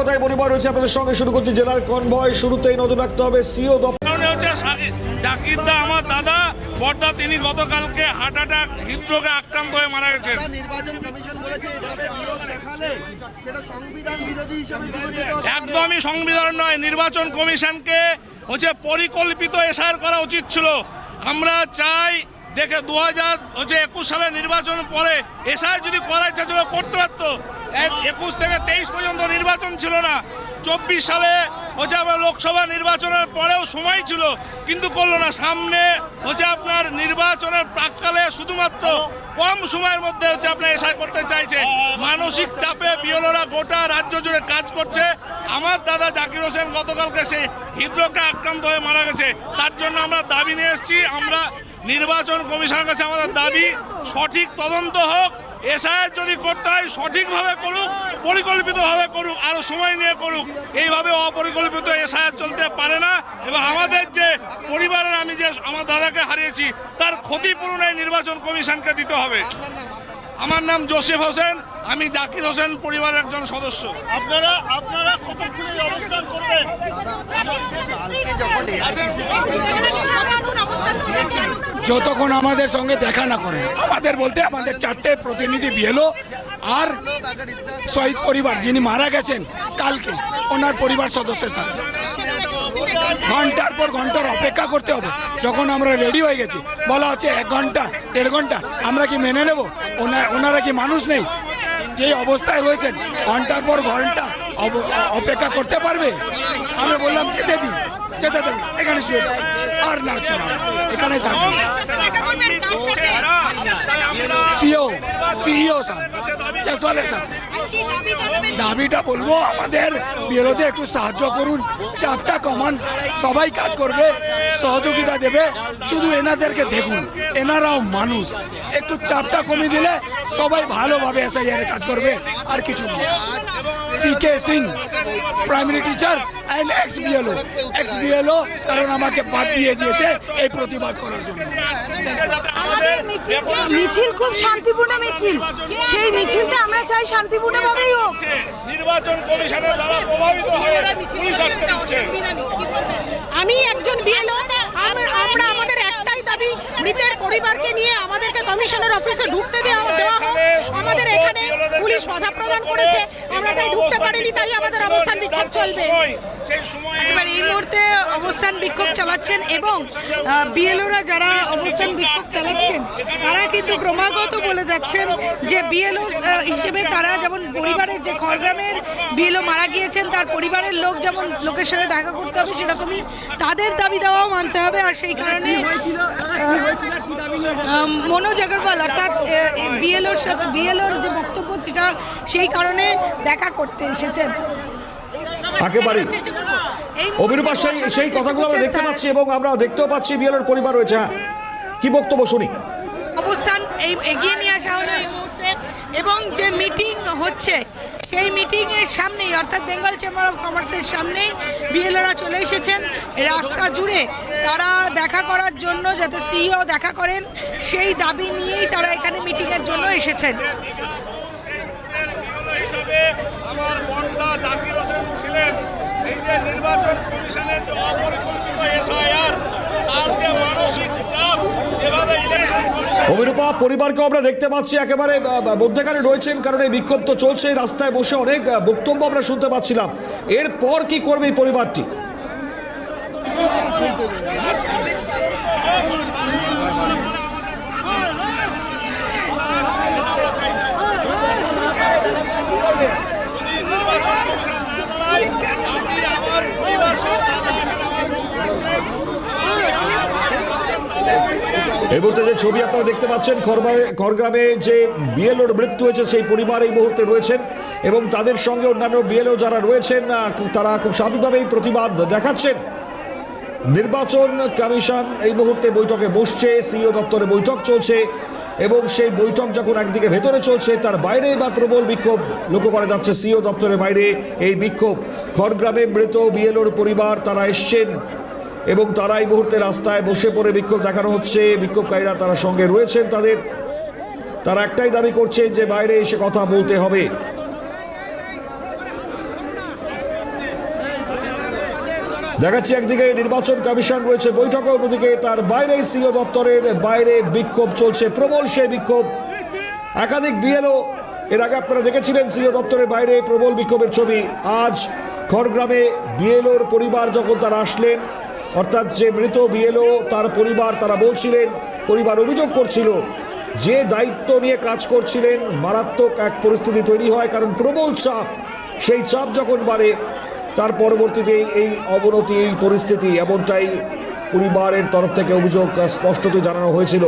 স্বাগতায় পরিবার রয়েছে। আপনাদের সঙ্গে শুরু করছি জেলার কনভয়। শুরুতেই নজর রাখতে হবে সিও দপ্তর। হচ্ছে জাকিরদা আমার দাদা বর্দা তিনি গতকালকে হার্ট অ্যাটাক হৃদরোগে আক্রান্ত হয়ে মারা গেছেন। নির্বাচন কমিশন বলেছে এভাবে বিরোধ দেখালে সেটা সংবিধান বিরোধী হিসেবে বিবেচিত একদমই সংবিধান নয় নির্বাচন কমিশনকে হচ্ছে পরিকল্পিত এসআর করা উচিত ছিল। আমরা চাই দেখে দু হাজার হচ্ছে একুশ সালের নির্বাচন পরে এসআর যদি করা ইচ্ছা ছিল করতে পারতো। একুশ থেকে তেইশ পর্যন্ত নির্বাচন ছিল না। চব্বিশ সালে হচ্ছে আপনার লোকসভা নির্বাচনের পরেও সময় ছিল, কিন্তু করল না। সামনে হচ্ছে আপনার নির্বাচনের প্রাককালে শুধুমাত্র কম সময়ের মধ্যে হচ্ছে আপনার এসআই করতে চাইছে। মানসিক চাপে বিয়লরা গোটা রাজ্য জুড়ে কাজ করছে। আমার দাদা জাকির হোসেন গতকালকে সে হৃদরোগে আক্রান্ত হয়ে মারা গেছে। তার জন্য আমরা দাবি নিয়ে এসেছি। আমরা নির্বাচন কমিশনের কাছে আমাদের দাবি, সঠিক তদন্ত হোক এসআইয়ের যদি করতে হয় সঠিকভাবে করুক পরিকল্পিতভাবে করুক আরও সময় নিয়ে করুক এইভাবে অপরিকল্পিত এসআইয়ের চলতে পারে না এবং আমাদের যে পরিবারের আমি যে আমার দাদাকে হারিয়েছি তার ক্ষতিপূরণ এই নির্বাচন কমিশনকে দিতে হবে আমার নাম জোসেফ হোসেন আমি জাকির হোসেন পরিবারের একজন সদস্য আপনারা আপনারা কতক্ষণে অবস্থান করবেন কালকে যখন AICC যতক্ষণ আমাদের সঙ্গে দেখা না করে। আমাদের বলতে আমাদের চারটে প্রতিনিধি বিয়েলো আর শহীদ পরিবার যিনি মারা গেছেন কালকে, ওনার পরিবার সদস্যের সাথে। ঘণ্টার পর ঘণ্টার অপেক্ষা করতে হবে। যখন আমরা রেডি হয়ে গেছি, বলা হচ্ছে এক ঘণ্টা, দেড় ঘণ্টা, আমরা কি মেনে নেব? ওনা- ওনারা কি মানুষ নেই? যে অবস্থায় রয়েছেন, ঘণ্টার পর ঘণ্টা অপেক্ষা করতে পারবে? আমি বললাম, যেতে দিন, যেতে দেবেন, এখানে শুয়ে। আর না। এখানে সিও সিইও স্যার। দাবিটা বলব আমাদের বিরোধে একটু সাহায্য করুন। চাপটা কমান। সবাই কাজ করবে সহযোগিতা দেবে। শুধু এনাদেরকে দেখুন এনারাও মানুষ। একটু চাপটা কমিয়ে দিলে সবাই ভালোভাবে এসআইআর কাজ করবে আর কিছু না। CK Singh primary teacher and ex BLO ex BLO কারণ আমাকে বাদ দিয়ে দিয়েছে এই প্রতিবাদ করার জন্য। আমাদের মিছিল- খুব শান্তিপূর্ণ মিছিল। সেই মিছিলটা আমরা চাই শান্তিপূর্ণভাবেই হোক। নির্বাচন কমিশনের দ্বারা প্রভাবিত হয়ে পুলিশ আটকে দিচ্ছে। আমি একজন বিএলও আমরা আমাদের একটাই দাবি মৃতের পরিবারকে নিয়ে আমাদেরকে কমিশনার অফিসে ঢুকতে দেওয়া দেওয়া হোক। বাধা প্রদান করেছে। আমরা তাই ঢুকতে পারিনি তাই আমাদের অবস্থান বিক্ষোভ চলবে। এবার এই মুহূর্তে অবস্থান বিক্ষোভ চালাচ্ছেন এবং বিএলওরা যারা অবস্থান বিক্ষোভ চালাচ্ছেন, তারা কিন্তু ক্রমাগত বলে যাচ্ছেন যে বিএলও হিসেবে তারা যেমন পরিবারের যে খড়গ্রামের বিএলও মারা গিয়েছেন, তার পরিবারের লোক যেমন লোকের সাথে দেখা করতে হবে সেরকমই তাদের দাবি দেওয়াও মানতে হবে আর সেই কারণে মনোজ আগরওয়াল অর্থাৎ বিএলওর সাথে, বিএলওর যে বক্তব্য সেটা সেই কারণে দেখা করতে এসেছেন। একেবারেই অভিরূপা সেই সেই কথাগুলো আমরা দেখতে পাচ্ছি এবং আমরা দেখতেও পাচ্ছি বিএলের পরিবার রয়েছে। হ্যাঁ। কি বক্তব্য শুনি? অবস্থান এই এগিয়ে নিয়ে আসা হলো এই মুহূর্তে এবং যে মিটিং হচ্ছে সেই মিটিং এর সামনেই অর্থাৎ বেঙ্গল চেম্বার অফ কমার্সের সামনেই বিএলওরা চলে এসেছেন। রাস্তা জুড়ে তারা দেখা করার জন্য যাতে সিইও দেখা করেন সেই দাবি নিয়েই তারা এখানে মিটিং এর জন্য এসেছেন। হিসাবে আমার বন্ডা জাকির হোসেন ছিলেন এই যে নির্বাচন কমিশনের যে অপরিকল্পিত এসআইআর তার যে মানসিক চাপ এভাবে ইলেকশন কমিশন অভিরূপা পরিবারকে আমরা দেখতে পাচ্ছি, একেবারে মধ্যেখানে রয়েছেন কারণ এই বিক্ষোভ তো চলছে রাস্তায় বসে অনেক বক্তব্য আমরা শুনতে পাচ্ছিলাম। এরপর কি করবে এই পরিবারটি? এই মুহূর্তে যে ছবি আপনারা দেখতে পাচ্ছেন খড়গ্রামে খড়গ্রামে যে বিএলওর মৃত্যু হয়েছে, সেই পরিবার এই মুহূর্তে রয়েছেন এবং তাদের সঙ্গে অন্যান্য বিএলও যারা রয়েছেন তারা খুব স্বাভাবিকভাবেই প্রতিবাদ দেখাচ্ছেন। নির্বাচন কমিশন এই মুহূর্তে বৈঠকে বসছে, সিইও দপ্তরে বৈঠক চলছে এবং সেই বৈঠক যখন একদিকে ভেতরে চলছে, তার বাইরে এবার প্রবল বিক্ষোভ লক্ষ্য করা যাচ্ছে সিইও দপ্তরের বাইরে এই বিক্ষোভ। খড়গ্রামে মৃত বিএলওর পরিবার, তারা এসছেন এবং তারা এই মুহূর্তে রাস্তায় বসে পড়ে বিক্ষোভ দেখানো হচ্ছে। বিক্ষোভকারীরা তারা সঙ্গে রয়েছেন তাদের। তারা একটাই দাবি করছেন যে বাইরে এসে কথা বলতে হবে। দেখাচ্ছি একদিকে নির্বাচন কমিশন রয়েছে বৈঠকে, অন্যদিকে তার বাইরে সিও দপ্তরের বাইরে বিক্ষোভ চলছে, প্রবল সেই বিক্ষোভ। একাধিক বিএলও, এর আগে আপনারা দেখেছিলেন সিও দপ্তরের বাইরে প্রবল বিক্ষোভের ছবি। আজ খড়গ্রামে বিএলওর পরিবার যখন তারা আসলেন অর্থাৎ যে মৃত বিএলও তার পরিবার, তারা বলছিলেন, পরিবার অভিযোগ করছিল যে দায়িত্ব নিয়ে কাজ করছিলেন, মারাত্মক এক পরিস্থিতি তৈরি হয়, কারণ প্রবল চাপ। সেই চাপ যখন বাড়ে, তার পরবর্তীতে এই অবনতি, এই পরিস্থিতি এমনটাই পরিবারের তরফ থেকে অভিযোগ স্পষ্টতই জানানো হয়েছিল।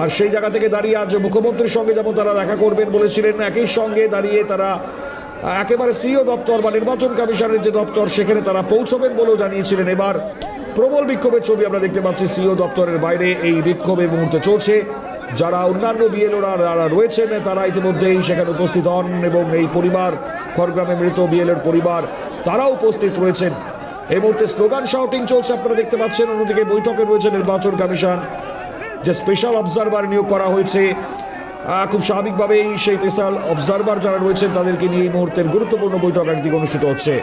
আর সেই জায়গা থেকে দাঁড়িয়ে আজ মুখ্যমন্ত্রীর সঙ্গে যেমন তারা দেখা করবেন বলেছিলেন, একই সঙ্গে দাঁড়িয়ে তারা একেবারে সিও দপ্তর বা নির্বাচন কমিশনের যে দপ্তর, সেখানে তারা পৌঁছবেন বলেও জানিয়েছিলেন। এবার প্রবল বিক্ষোভের ছবি আমরা দেখতে পাচ্ছি সিও দপ্তরের বাইরে এই বিক্ষোভ এই মুহূর্তে চলছে। যারা অন্যান্য বিএলওরা যারা রয়েছেন, তারা ইতিমধ্যেই সেখানে উপস্থিত হন এবং এই পরিবার, খড়গ্রামে মৃত বিএলওর পরিবার, তারাও উপস্থিত রয়েছেন। এই মুহূর্তে স্লোগান শাউটিং চলছে, আপনারা দেখতে পাচ্ছেন। অন্যদিকে বৈঠকে রয়েছে নির্বাচন কমিশন। যে স্পেশাল অবজারভার নিয়োগ করা হয়েছে খুব স্বাভাবিকভাবেই সেই স্পেশাল অবজারভার যারা রয়েছেন, তাদেরকে নিয়ে এই মুহূর্তের গুরুত্বপূর্ণ বৈঠক একদিকে অনুষ্ঠিত হচ্ছে।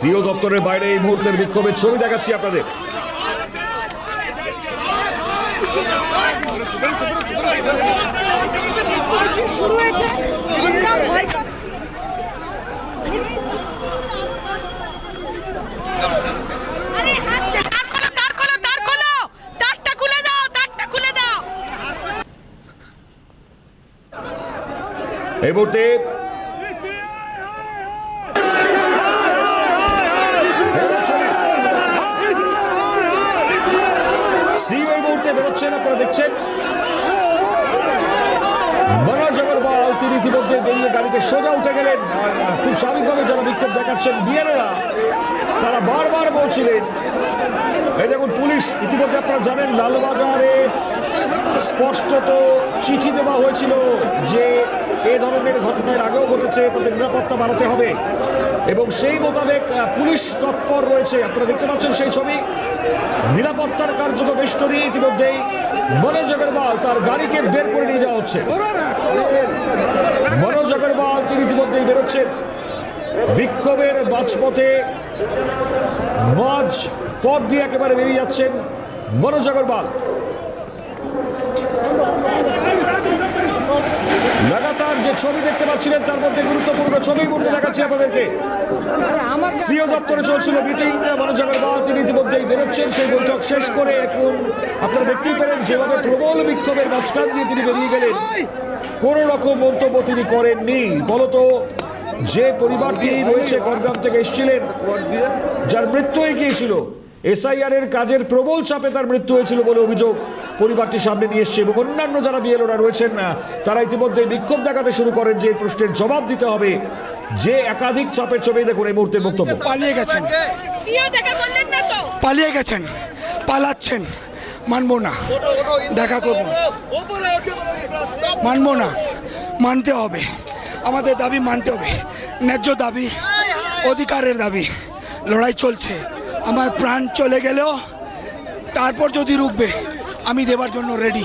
সিও দপ্তরের বাইরে এই মুহূর্তের বিক্ষোভের ছবি দেখাচ্ছি আপনাদের। শুরু আমরা ভয় পাচ্ছি। আরে হাত দে, তার খোলো, তার খোলো, তার খোলো। তারটা খুলে দাও, তারটা খুলে দাও। এই মুহূর্তে বড় ছবি। সিও এই মুহূর্তে বেরোচ্ছেন আপনারা দেখছেন। মনোজ আগরওয়াল তিনি ইতিমধ্যে বেরিয়ে গাড়িতে সোজা উঠে গেলেন। খুব স্বাভাবিকভাবে যারা বিক্ষোভ দেখাচ্ছেন বিএলওরা তারা বারবার বলছিলেন, এই দেখুন পুলিশ, ইতিমধ্যে আপনারা জানেন, লালবাজারে স্পষ্টত চিঠি দেওয়া হয়েছিল যে এ ধরনের ঘটনার আগেও ঘটেছে, তাদের নিরাপত্তা বাড়াতে হবে। এবং সেই মোতাবেক পুলিশ তৎপর রয়েছে। আপনারা দেখতে পাচ্ছেন সেই ছবি। নিরাপত্তার কার্যত বেষ্টনী ইতিমধ্যেই মনোজ আগরওয়াল তার গাড়িকে বের করে নিয়ে যাওয়া হচ্ছে। মনোজ আগরওয়াল তিনি ইতিমধ্যেই বেরোচ্ছেন। বিক্ষোভের বাজপথে মাঝ পথ দিয়ে একেবারে বেরিয়ে যাচ্ছেন মনোজ আগরওয়াল লাগাতার যে ছবি দেখতে পাচ্ছিলেন, তার মধ্যে গুরুত্বপূর্ণ ছবি মুহূর্তে দেখাচ্ছি আপনাদেরকে। সিও দপ্তরে চলছিল মিটিং মনোজ আগরওয়াল তিনি ইতিমধ্যেই বেরোচ্ছেন। সেই বৈঠক শেষ করে এখন আপনারা দেখতেই পেলেন, যেভাবে প্রবল বিক্ষোভের মাঝখান দিয়ে তিনি বেরিয়ে গেলেন, কোনো রকম মন্তব্য তিনি করেননি। ফলত যে পরিবারটি রয়েছে করগ্রাম থেকে এসেছিলেন, যার মৃত্যু হয়ে গিয়েছিল এসআইআর এর কাজের প্রবল চাপে তার মৃত্যু হয়েছিল বলে অভিযোগ পরিবারটি সামনে নিয়ে এসছে এবং অন্যান্য যারা বিএলওরা রয়েছেন না তারা ইতিমধ্যে বিক্ষোভ দেখাতে শুরু করেন যে এই প্রশ্নের জবাব দিতে হবে। যে একাধিক চাপের ছবি দেখুন এই মুহূর্তের বক্তব্য। পালিয়ে গেছেন। সিও দেখা করলেন না তো? পালিয়ে গেছেন। পালাচ্ছেন। মানবো না। দেখা করব। মানবো না। মানতে হবে। আমাদের দাবি মানতে হবে। ন্যায্য দাবি অধিকারের দাবি। লড়াই চলছে। আমার প্রাণ চলে গেলেও তারপর যদি রুখবে আমি দেবার জন্য রেডি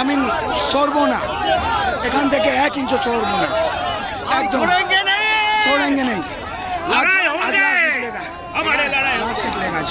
আমি সরবো না এখান থেকে এক ইঞ্চ চড়বো না একদম छोड़ेंगे नहीं आज लड़ाई आज होंगे लाश निकलेगा हमारे लड़ाई लाश निकलेगा आज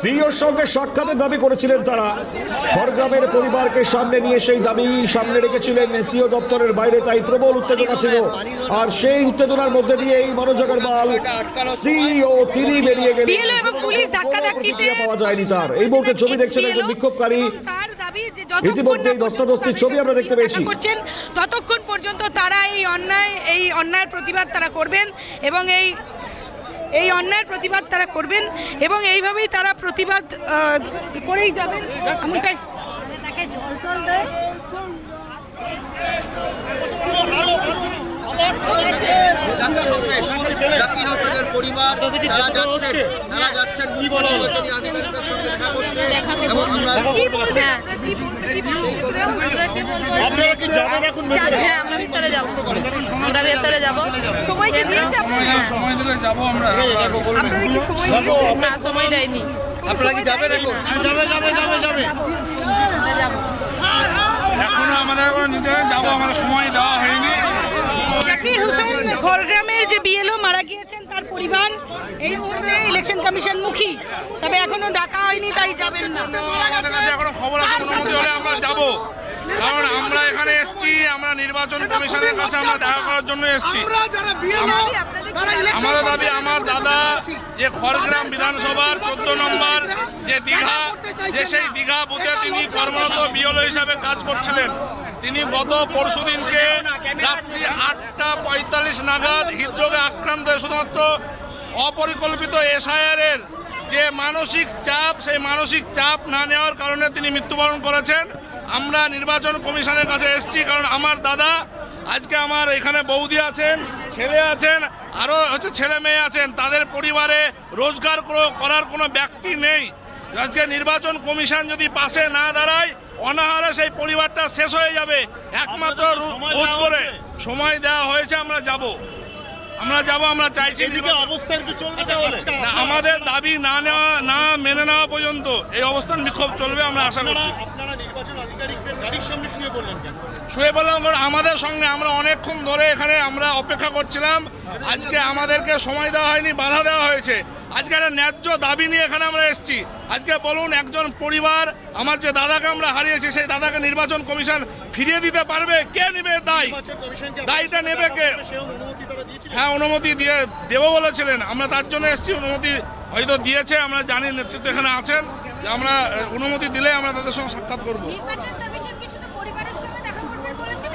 সিইওর সঙ্গে সাক্ষাতের দাবি করেছিলেন তারা। খড়গ্রামের পরিবারকে সামনে নিয়ে সেই দাবি সামনে রেখেছিলেন সিও দপ্তরের বাইরে তাই প্রবল উত্তেজনা ছিল। আর সেই উত্তেজনার মধ্যে দিয়ে এই মনোজ আগরওয়াল সিইও তিনি বেরিয়ে গেলেন। পাওয়া যায়নি তার। এই মুহূর্তে ছবি দেখছেন একজন বিক্ষোভকারী। দাবি যে ইতিমধ্যেই ছবি আমরা দেখতে পেয়েছি। করছেন ততক্ষণ পর্যন্ত তারা এই অন্যায় এই অন্যায়ের প্রতিবাদ তারা করবেন এবং এই এই অন্যায়ের প্রতিবাদ তারা করবেন এবং এইভাবেই তারা প্রতিবাদ করেই যাবেন এমনটাই তাকে জল টল দেয় জাকির হোসেনের পরিবার তারা যাচ্ছেন তারা যাচ্ছেন নির্বাচনী আধিকারিকের সঙ্গে দেখা করতে। এবং আমরা কি? আপনারা যাবেন এখন হ্যাঁ আমরা ভিতরে যাব। আমরা ভেতরে যাব। সময় কি দিয়েছে আপনারা? সময় দিলে যাব আমরা। আপনাদের কি সময় দিয়েছে? না সময় দেয়নি। আপনারা কি যাবেন এখন? আমরা যাব এখনও আমাদের কোনো যাব আমাদের সময় দেওয়া হয়নি। জাকির হোসেন খড়গ্রামের যে বিএলও মারা গিয়েছেন তার পরিবার এই মুহূর্তে ইলেকশন কমিশন মুখী। তবে এখনও ডাকা হয়নি তাই যাবেন না। এখনও খবর আছে অনুমতি হলে আমরা যাব। কারণ আমরা এখানে এসেছি আমরা নির্বাচন কমিশনের কাছে আমরা দেখা করার জন্য এসেছি। আমাদের দাবি আমার দাদা যে খড়গ্রাম বিধানসভার চোদ্দ নম্বর যে দীঘা যে সেই দীঘা বুথে তিনি কর্মরত বিওলো হিসাবে কাজ করছিলেন। তিনি গত পরশুদিনকে রাত্রি আটটা পঁয়তাল্লিশ নাগাদ হৃদরোগে আক্রান্ত হয়ে শুধুমাত্র অপরিকল্পিত এসআইআরের যে মানসিক চাপ, সেই মানসিক চাপ না নেওয়ার কারণে তিনি মৃত্যুবরণ করেছেন। আমরা নির্বাচন কমিশনের কাছে এসেছি, কারণ আমার দাদা আজকে আমার এখানে বৌদি আছেন, ছেলে আছেন আরও হচ্ছে ছেলে মেয়ে আছেন। তাদের পরিবারে রোজগার কর- করার কোনো ব্যক্তি নেই। আজকে নির্বাচন কমিশন যদি পাশে না দাঁড়ায় অনাহারে সেই পরিবারটা শেষ হয়ে যাবে। একমাত্র রোজ করে সময় দেওয়া হয়েছে আমরা যাব। আমরা যাব আমরা চাইছি এদিকে অবস্থান কি চলবে আমাদের দাবি না নেওয়া না মেনে নেওয়া পর্যন্ত এই অবস্থান বিক্ষোভ চলবে আমরা আশা করছি। শুয়ে বললাম কারণ আমাদের সঙ্গে আমরা অনেকক্ষণ ধরে এখানে আমরা অপেক্ষা করছিলাম। আজকে আমাদেরকে সময় দেওয়া হয়নি বাধা দেওয়া হয়েছে। আজকে একটা ন্যায্য দাবি নিয়ে এখানে আমরা এসেছি। আজকে বলুন একজন পরিবার আমার যে দাদাকে আমরা হারিয়েছি সেই দাদাকে নির্বাচন কমিশন ফিরিয়ে দিতে পারবে? কে নেবে দায়? দায়টা নেবে কে? হ্যাঁ অনুমতি দিয়ে দেবো বলেছিলেন। আমরা তার জন্য এসেছি অনুমতি হয়তো দিয়েছে আমরা জানি নেতৃত্ব এখানে আছেন। যে আমরা অনুমতি দিলে আমরা তাদের সঙ্গে সাক্ষাৎ করব।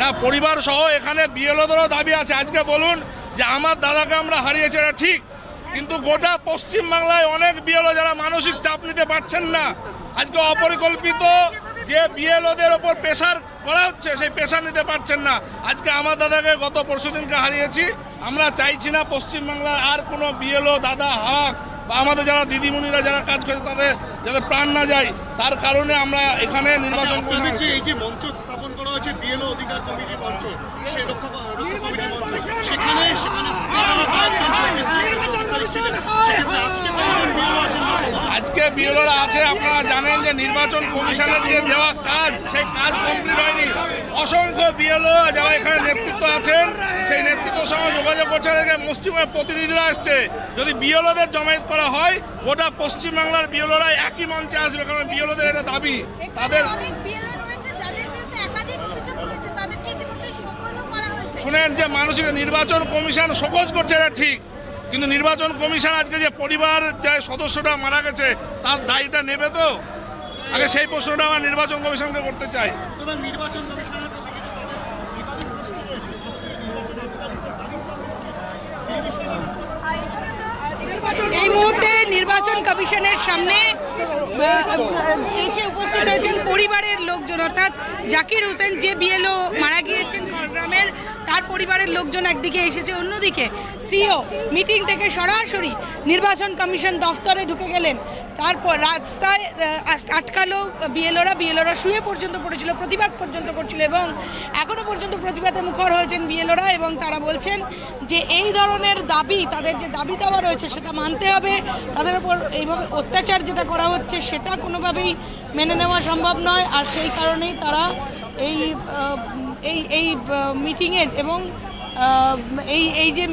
না পরিবার সহ এখানে বিএলওদেরও দাবি আছে। আজকে বলুন যে আমার দাদাকে আমরা হারিয়েছি এটা ঠিক। কিন্তু গোটা পশ্চিম বাংলায় অনেক বিএলও যারা মানসিক চাপ নিতে পারছেন না। আজকে অপরিকল্পিত যে বিএলওদের ওপর প্রেশার করা হচ্ছে সেই প্রেশার নিতে পারছেন না। আজকে আমার দাদাকে গত পরশু দিনকে হারিয়েছি। আমরা চাইছি না পশ্চিমবাংলার আর কোনো বিএলও দাদা হাক বা আমাদের যারা দিদিমণিরা যারা কাজ করে তাদের যাতে প্রাণ না যায় তার কারণে আমরা এখানে নির্বাচন কমিশন এই যে মঞ্চ স্থাপন করা হয়েছে বিএলও অধিকার কমিটি মঞ্চ সে রক্ষা মঞ্চ সেখানে সেখানে আজকে বিএলওরা আছে আপনারা জানেন যে নির্বাচন কমিশনের যে দেওয়া কাজ সেই কাজ কমপ্লিট হয়নি। অসংখ্য বিএলও যারা এখানে নেতৃত্ব আছেন সেই নেতৃত্বের সঙ্গে যোগাযোগ করছে মুসলিমের প্রতিনিধিরা আসছে। যদি বিএলওদের জমায়েত করা হয় গোটা পশ্চিমবাংলার বিএলওরা একই মঞ্চে আসবে কারণ বিএলওদের এটা দাবি। তাদের শুনেন যে মানসিক নির্বাচন কমিশন সকোজ করছে এটা ঠিক। কিন্তু নির্বাচন কমিশন আজকে যে পরিবার যে সদস্যটা মারা গেছে তার দায়টা নেবে তো? আগে সেই প্রশ্নটা আমার নির্বাচন কমিশনকে করতে চাই। নির্বাচন এই মুহূর্তে নির্বাচন কমিশনের সামনে এসে উপস্থিত হয়েছেন পরিবারের লোকজন, অর্থাৎ জাকির হোসেন যে বিএলও মারা গিয়েছেন খড়গ্রামের তার পরিবারের লোকজন একদিকে এসেছে, অন্যদিকে সিও মিটিং থেকে সরাসরি নির্বাচন কমিশন দফতরে ঢুকে গেলেন। তারপর রাস্তায় আটকালো বিএলওরা বিএলওরা শুয়ে পর্যন্ত পড়েছিল, প্রতিবাদ পর্যন্ত করছিল এবং এখনও পর্যন্ত প্রতিবাদে মুখর হয়েছেন বিএলওরা এবং তারা বলছেন যে এই ধরনের দাবি, তাদের যে দাবি দাওয়া রয়েছে সেটা মানতে হবে। তাদের উপর এইভাবে অত্যাচার যেটা করা হচ্ছে সেটা কোনোভাবেই মেনে নেওয়া সম্ভব নয়। আর সেই কারণেই তারা এই এই এই মিটিংয়ের এবং এই এই যে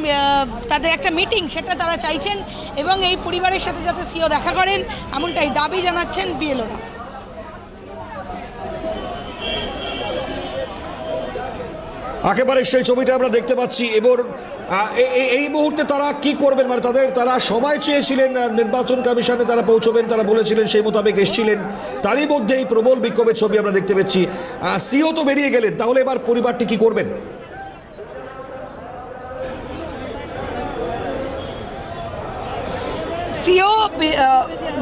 তাদের একটা মিটিং সেটা তারা চাইছেন এবং এই পরিবারের সাথে যাতে সিও দেখা করেন, এমনটাই দাবি জানাচ্ছেন বিএলওরা। একেবারে সেই ছবিটা আমরা দেখতে পাচ্ছি। এবার এই মুহূর্তে তারা কি করবেন? মানে তাদের, তারা সময় চেয়েছিলেন নির্বাচন কমিশনে তারা পৌঁছবেন, তারা বলেছিলেন সেই মোতাবেক এসেছিলেন। তারই মধ্যে এই প্রবল বিক্ষোভের ছবি আমরা দেখতে পাচ্ছি সিও তো বেরিয়ে গেলেন, তাহলে এবার পরিবারটি কি করবেন? সিও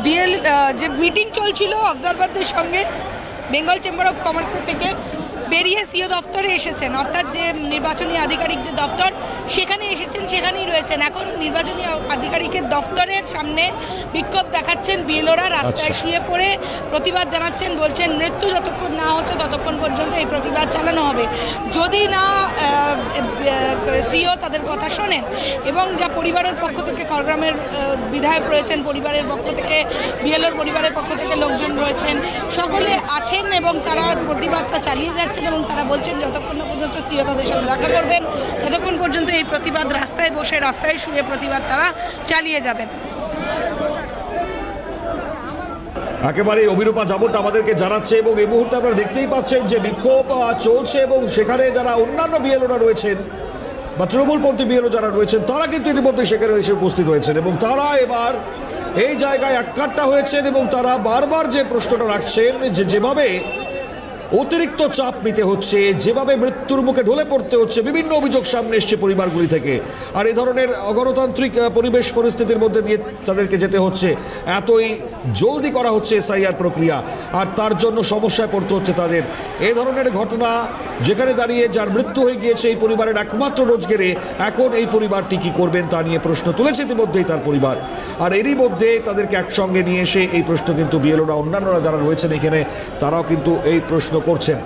বিএল যে মিটিং চলছিল অবজারভারদের সঙ্গে, বেঙ্গল চেম্বার অফ কমার্সের থেকে বেরিয়ে সিও দফতরে এসেছেন। অর্থাৎ যে নির্বাচনী আধিকারিক যে দফতর সেখানে এসেছেন সেখানেই রয়েছেন। এখন নির্বাচনী আধিকারিকের দফতরের সামনে বিক্ষোভ দেখাচ্ছেন বিএলওরা। রাস্তায় আচ্ছা। শুয়ে পড়ে প্রতিবাদ জানাচ্ছেন বলছেন মৃত্যু যতক্ষণ না হচ্ছে ততক্ষণ পর্যন্ত এই প্রতিবাদ চালানো হবে। যদি না সিও তাদের কথা শোনেন এবং যা পরিবারের পক্ষ থেকে করগ্রামের বিধায়ক রয়েছেন পরিবারের পক্ষ থেকে বিএলওর পরিবারের পক্ষ থেকে লোকজন রয়েছেন সকলে আছেন এবং তারা প্রতিবাদটা চালিয়ে যাচ্ছেন এবং তারা বলছেন যতক্ষণ না পর্যন্ত সিও তাদের সাথে দেখা করবেন, ততক্ষণ পর্যন্ত এই প্রতিবাদ রাস্তায় বসে, রাস্তায় শুয়ে প্রতিবাদ তারা চালিয়ে যাবেন। একেবারে অভিরূপা যেমনটা আমাদেরকে জানাচ্ছে এবং এই মুহূর্তে আপনারা দেখতেই পাচ্ছেন যে বিক্ষোভ চলছে এবং সেখানে যারা অন্যান্য বিএলওরা রয়েছেন বা তৃণমূলপন্থী বিএলও যারা রয়েছেন, তারা কিন্তু ইতিমধ্যে সেখানে এসে উপস্থিত হয়েছেন এবং তারা এবার এই জায়গায় এককাট্টা হয়েছেন এবং তারা বারবার যে প্রশ্নটা রাখছেন যে যেভাবে অতিরিক্ত চাপ নিতে হচ্ছে, যেভাবে মৃত্যুর মুখে ঢলে পড়তে হচ্ছে, বিভিন্ন অভিযোগ সামনে এসছে পরিবারগুলি থেকে। আর এই ধরনের অগণতান্ত্রিক পরিবেশ পরিস্থিতির মধ্যে দিয়ে তাদেরকে যেতে হচ্ছে, এতই জলদি করা হচ্ছে এসআইআর প্রক্রিয়া, আর তার জন্য সমস্যায় পড়তে হচ্ছে তাদের। এই ধরনের ঘটনা যেখানে দাঁড়িয়ে যার মৃত্যু হয়ে গিয়েছে এই পরিবারের একমাত্র রোজগেরে, এখন এই পরিবারটি কি করবেন তা নিয়ে প্রশ্ন তুলেছে ইতিমধ্যেই তার পরিবার। আর এরই মধ্যে তাদেরকে একসঙ্গে নিয়ে এসে এই প্রশ্ন কিন্তু বিএলওরা, অন্যান্যরা যারা রয়েছেন এখানে, তারাও কিন্তু এই প্রশ্ন করছেন।